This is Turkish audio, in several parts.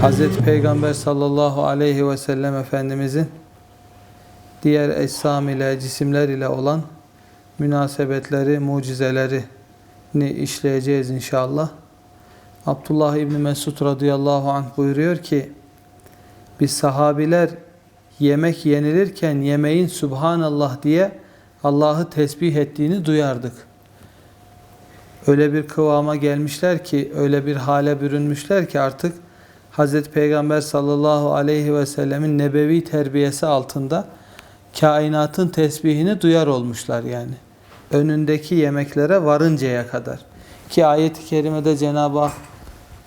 Hz. Peygamber sallallahu aleyhi ve sellem Efendimizin diğer eczam ile, cisimler ile olan münasebetleri, mucizelerini işleyeceğiz inşallah. Abdullah İbni Mesud radıyallahu anh buyuruyor ki biz sahabiler yemek yenilirken yemeğin Subhanallah diye Allah'ı tesbih ettiğini duyardık. Öyle bir kıvama gelmişler ki, öyle bir hale bürünmüşler ki artık Hz. Peygamber sallallahu aleyhi ve sellemin nebevi terbiyesi altında kainatın tesbihini duyar olmuşlar yani. Önündeki yemeklere varıncaya kadar. Ki ayeti kerimede Cenab-ı Hak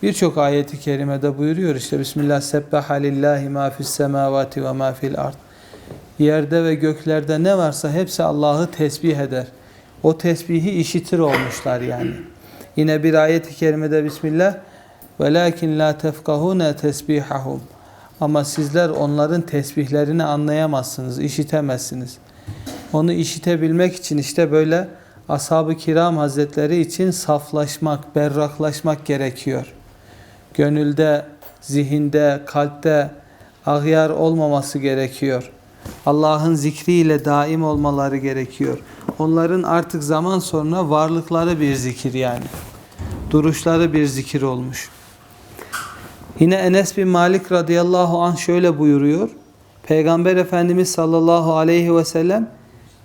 birçok ayeti kerimede buyuruyor işte Bismillah sebbaha lillahi ma fis semavati ve ma fil ard. Yerde ve göklerde ne varsa hepsi Allah'ı tesbih eder. O tesbihi işitir olmuşlar yani. Yine bir ayeti kerimede Bismillah velakin la tefkahune tesbihahum. Ama sizler onların tesbihlerini anlayamazsınız, işitemezsiniz. Onu işitebilmek için işte böyle ashab-ı kiram hazretleri için saflaşmak, berraklaşmak gerekiyor. Gönülde, zihinde, kalpte ağyar olmaması gerekiyor. Allah'ın zikriyle daim olmaları gerekiyor. Onların artık zaman sonra varlıkları bir zikir yani. Duruşları bir zikir olmuş. Yine Enes bin Malik radıyallahu anh şöyle buyuruyor. Peygamber Efendimiz sallallahu aleyhi ve sellem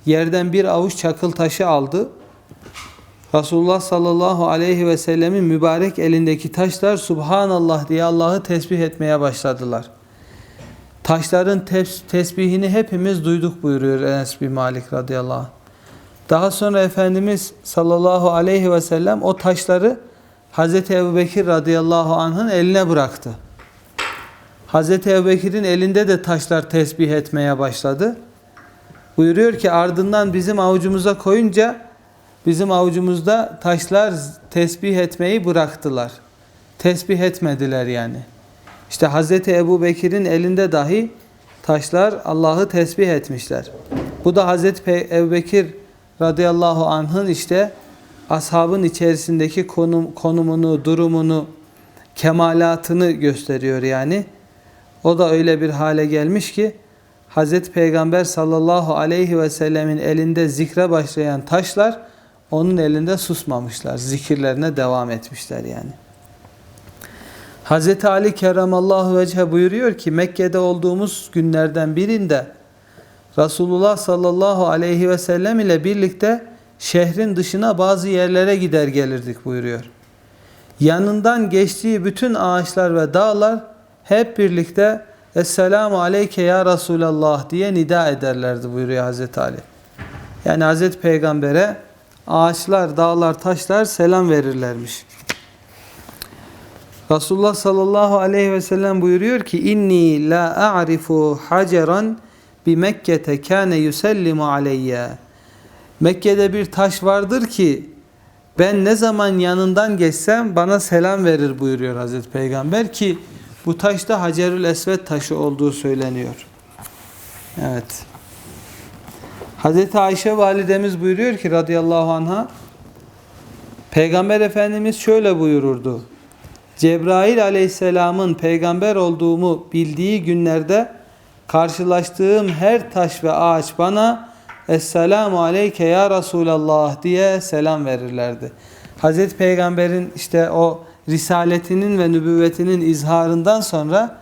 yerden bir avuç çakıl taşı aldı. Resulullah sallallahu aleyhi ve sellemin mübarek elindeki taşlar Subhanallah diye Allah'ı tesbih etmeye başladılar. Taşların tes tesbihini hepimiz duyduk buyuruyor Enes bin Malik radıyallahu anh. Daha sonra Efendimiz sallallahu aleyhi ve sellem o taşları Hazreti Ebubekir radıyallahu anh'ın eline bıraktı. Hazreti Ebubekir'in elinde de taşlar tesbih etmeye başladı. Buyuruyor ki ardından bizim avucumuza koyunca bizim avucumuzda taşlar tesbih etmeyi bıraktılar. Tesbih etmediler yani. İşte Hazreti Ebu Bekir'in elinde dahi taşlar Allah'ı tesbih etmişler. Bu da Hazreti Ebu Bekir radıyallahu anh'ın işte ashabın içerisindeki konum, konumunu, durumunu, kemalatını gösteriyor yani. O da öyle bir hale gelmiş ki Hazreti Peygamber sallallahu aleyhi ve sellemin elinde zikre başlayan taşlar onun elinde susmamışlar. Zikirlerine devam etmişler yani. Hazreti Ali Kerramallahu Vece buyuruyor ki Mekke'de olduğumuz günlerden birinde Resulullah sallallahu aleyhi ve sellem ile birlikte şehrin dışına bazı yerlere gider gelirdik buyuruyor. Yanından geçtiği bütün ağaçlar ve dağlar hep birlikte Esselamu aleyke ya Resulallah diye nida ederlerdi buyuruyor Hazreti Ali. Yani Hazreti Peygamber'e ağaçlar, dağlar, taşlar selam verirlermiş. Resulullah sallallahu aleyhi ve sellem buyuruyor ki inni la a'rifu haceran bi Mekke'te kâne yusellimu aleyye. Mekke'de bir taş vardır ki ben ne zaman yanından geçsem bana selam verir buyuruyor Hazreti Peygamber ki bu taşta Hacerül Esved taşı olduğu söyleniyor. Evet. Hazreti Ayşe validemiz buyuruyor ki radıyallahu anha Peygamber Efendimiz şöyle buyururdu. Cebrail aleyhisselamın peygamber olduğumu bildiği günlerde karşılaştığım her taş ve ağaç bana Esselamu aleyke ya Resulallah diye selam verirlerdi. Hazreti Peygamber'in işte o risaletinin ve nübüvvetinin izharından sonra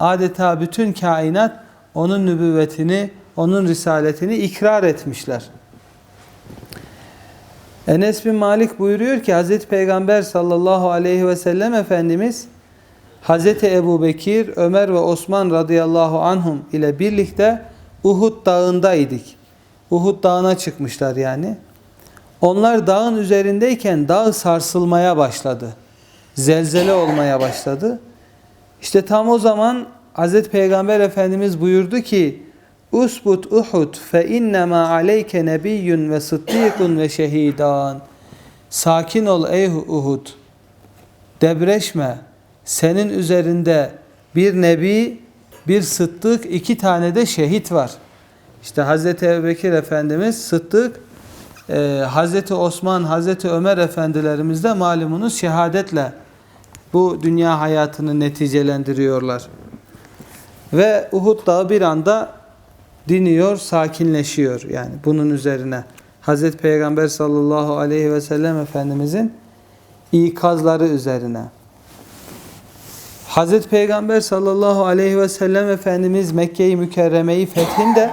adeta bütün kainat onun nübüvvetini, onun risaletini ikrar etmişler. Enes bin Malik buyuruyor ki Hazreti Peygamber sallallahu aleyhi ve sellem Efendimiz Hazreti Ebu Bekir, Ömer ve Osman radıyallahu anhum ile birlikte Uhud dağındaydık. Uhud dağına çıkmışlar yani. Onlar dağın üzerindeyken dağ sarsılmaya başladı. Zelzele olmaya başladı. İşte tam o zaman Hazreti Peygamber Efendimiz buyurdu ki Usbut Uhud fe innema aleyke nebiyyun ve sıddikun ve şehidan. Sakin ol ey Uhud. Debreşme. Senin üzerinde bir nebi, bir sıddık, iki tane de şehit var. İşte Hazreti Ebubekir Efendimiz sıddık, e, Hazreti Osman, Hazreti Ömer Efendilerimiz de malumunuz şehadetle bu dünya hayatını neticelendiriyorlar. Ve Uhud dağı bir anda diniyor, sakinleşiyor yani bunun üzerine. Hazreti Peygamber sallallahu aleyhi ve sellem Efendimizin ikazları üzerine. Hazreti Peygamber sallallahu aleyhi ve sellem Efendimiz Mekke-i Mükerreme'yi fethinde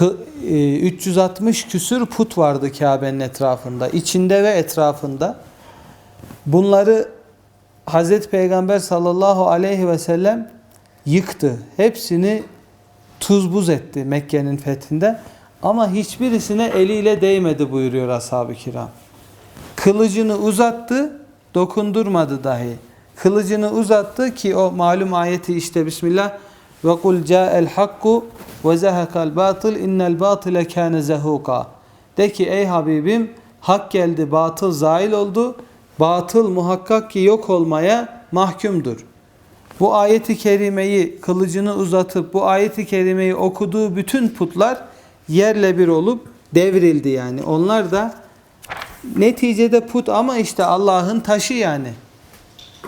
360 küsür put vardı Kabe'nin etrafında. içinde ve etrafında. Bunları Hazreti Peygamber sallallahu aleyhi ve sellem yıktı. Hepsini tuz buz etti Mekke'nin fethinde. Ama hiçbirisine eliyle değmedi buyuruyor ashab-ı kiram. Kılıcını uzattı, dokundurmadı dahi. Kılıcını uzattı ki o malum ayeti işte Bismillah ve kul ca'el hakku ve zehekal batıl innel batile kâne zehuka. De ki ey Habibim hak geldi batıl zail oldu. Batıl muhakkak ki yok olmaya mahkumdur. Bu ayeti kerimeyi kılıcını uzatıp bu ayeti kerimeyi okuduğu bütün putlar yerle bir olup devrildi yani. Onlar da neticede put ama işte Allah'ın taşı yani.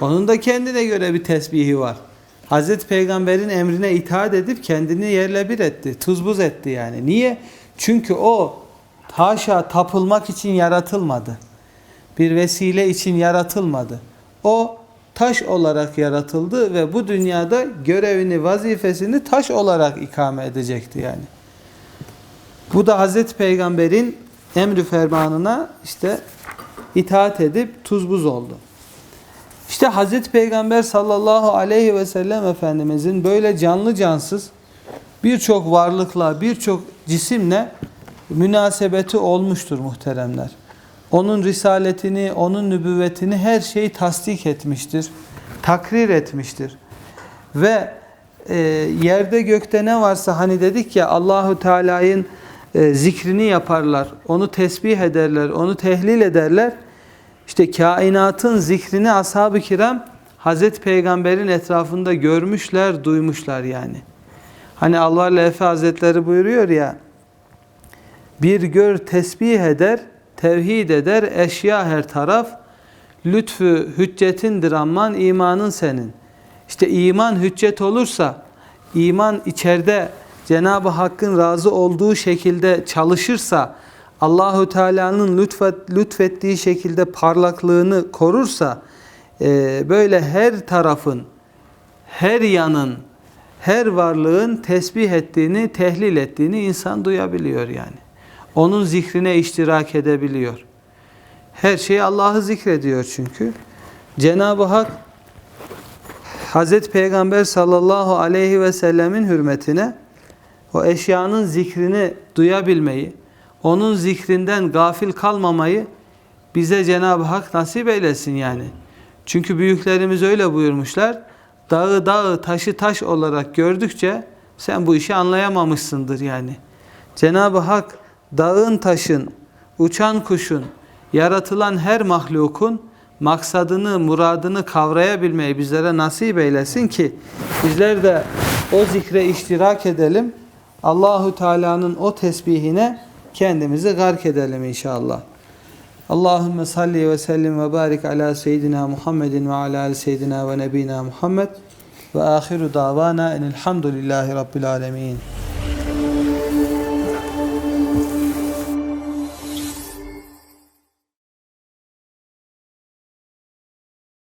Onun da kendine göre bir tesbihi var. Hazreti Peygamber'in emrine itaat edip kendini yerle bir etti. Tuz buz etti yani. Niye? Çünkü o haşa tapılmak için yaratılmadı. Bir vesile için yaratılmadı. O taş olarak yaratıldı ve bu dünyada görevini, vazifesini taş olarak ikame edecekti yani. Bu da Hazreti Peygamber'in emri fermanına işte itaat edip tuz buz oldu. İşte Hazreti Peygamber sallallahu aleyhi ve sellem Efendimizin böyle canlı cansız birçok varlıkla, birçok cisimle münasebeti olmuştur muhteremler. Onun risaletini, onun nübüvvetini her şeyi tasdik etmiştir, takrir etmiştir. Ve e, yerde gökte ne varsa hani dedik ya Allahu Teala'nın e, zikrini yaparlar, onu tesbih ederler, onu tehlil ederler. İşte kainatın zikrini ashab-ı kiram Hazreti Peygamber'in etrafında görmüşler, duymuşlar yani. Hani Allah Lefe Hazretleri buyuruyor ya bir gör tesbih eder, tevhid eder eşya her taraf. Lütfü hüccetindir amman imanın senin. İşte iman hüccet olursa, iman içeride Cenab-ı Hakk'ın razı olduğu şekilde çalışırsa, Allahu Teala'nın lütfet, lütfettiği şekilde parlaklığını korursa, e, böyle her tarafın, her yanın, her varlığın tesbih ettiğini, tehlil ettiğini insan duyabiliyor yani. Onun zikrine iştirak edebiliyor. Her şey Allah'ı zikrediyor çünkü. Cenab-ı Hak Hazreti Peygamber sallallahu aleyhi ve sellemin hürmetine o eşyanın zikrini duyabilmeyi, onun zikrinden gafil kalmamayı bize Cenab-ı Hak nasip eylesin yani. Çünkü büyüklerimiz öyle buyurmuşlar. Dağı dağı, taşı taş olarak gördükçe sen bu işi anlayamamışsındır yani. Cenab-ı Hak dağın taşın, uçan kuşun, yaratılan her mahlukun maksadını, muradını kavrayabilmeyi bizlere nasip eylesin ki bizler de o zikre iştirak edelim. Allahu Teala'nın o tesbihine kendimizi gark edelim inşallah. Allahümme salli ve sellim ve barik ala seyyidina Muhammedin ve ala ali seyyidina ve nebina Muhammed ve ahiru davana enilhamdülillahi rabbil alemin.